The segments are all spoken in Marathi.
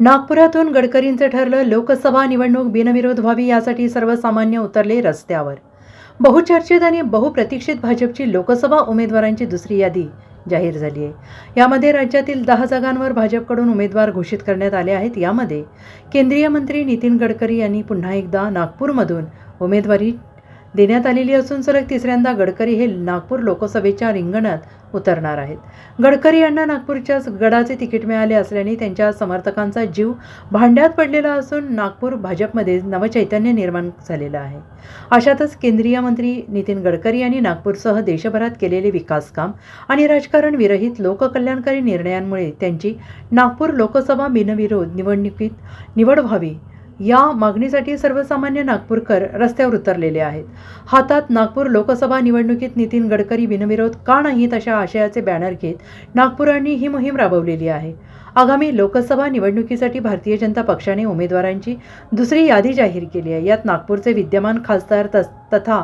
नागपुरातून गडकरींचं ठरलं लोकसभा निवडणूक बिनविरोध व्हावी यासाठी सर्वसामान्य उतरले रस्त्यावर. बहुचर्चित आणि बहुप्रतीक्षित भाजपची लोकसभा उमेदवारांची दुसरी यादी जाहीर झाली आहे. यामध्ये राज्यातील दहा जागांवर भाजपकडून उमेदवार घोषित करण्यात आले आहेत. यामध्ये केंद्रीय मंत्री नितीन गडकरी यांनी पुन्हा एकदा नागपूरमधून उमेदवारी देण्यात आलेली असून सलग तिसऱ्यांदा गडकरी हे नागपूर लोकसभेच्या रिंगणात उतरणार आहेत. गडकरी यांना नागपूरच्याच गडाचे तिकीट मिळाले असल्याने त्यांच्या समर्थकांचा जीव भांड्यात पडलेला असून नागपूर भाजपमध्ये नवचैतन्य निर्माण झालेलं आहे. अशातच केंद्रीय मंत्री नितीन गडकरी यांनी नागपूरसह देशभरात केलेले विकासकाम आणि राजकारण विरहित लोककल्याणकारी निर्णयांमुळे त्यांची नागपूर लोकसभा बिनविरोध निवडणुकीत निवड व्हावी या मागणीसाठी सर्वसामान्य नागपूरकर रस्त्यावर उतरलेले आहेत. हातात नागपूर लोकसभा निवडणुकीत नितीन गडकरी बिनविरोध का नाहीत अशा आशयाचे बॅनर घेत नागपुरांनी ही मोहीम राबवलेली आहे. आगामी लोकसभा निवडणुकीसाठी भारतीय जनता पक्षाने उमेदवारांची दुसरी यादी जाहीर केली आहे. यात नागपूरचे विद्यमान खासदार तस तथा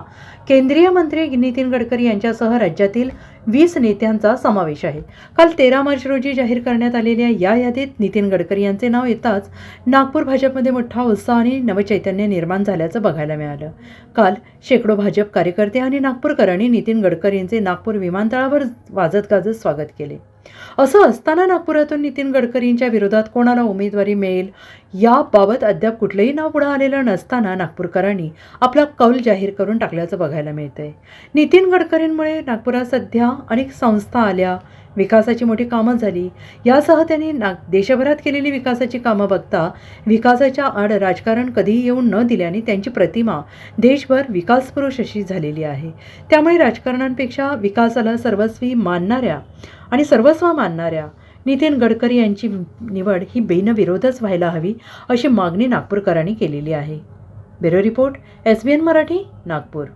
केंद्रीय मंत्री नितीन गडकरी यांच्यासह राज्यातील वीस नेत्यांचा समावेश आहे. काल तेरा मार्च रोजी जाहीर करण्यात आलेल्या या यादीत नितीन गडकरी यांचे नाव येताच नागपूर भाजपमध्ये मोठा उत्साह आणि नवचैतन्य निर्माण झाल्याचं बघायला मिळालं. काल शेकडो भाजप कार्यकर्ते आणि नागपूरकरांनी नितीन गडकरी यांचे नागपूर विमानतळावर वाजत गाजत स्वागत केले. असं असताना नागपुरातून नितीन गडकरींच्या विरोधात कोणाला उमेदवारी मिळेल याबाबत अद्याप कुठलंही नाव पुढं आलेलं नसताना नागपूरकरांनी आपला कौल जाहीर करून टाकल्याचं बघायला मिळतंय. नितीन गडकरींमुळे नागपुरात सध्या अनेक संस्था आल्या विकासाची मोठी कामं झाली. यासह त्यांनी नाग देशभरात केलेली विकासाची कामं बघता विकासाच्या आड राजकारण कधीही येऊन न दिल्याने त्यांची प्रतिमा देशभर विकासपुरुष अशी झालेली आहे. त्यामुळे राजकारणांपेक्षा विकासाला सर्वस्वी मानणाऱ्या आणि सर्वस्व मानणाऱ्या नितीन गडकरी यांची निवड ही बिनविरोधच व्हायला हवी अशी मागणी नागपूरकरांनी केलेली आहे. Bureau report S B N Marathi Nagpur.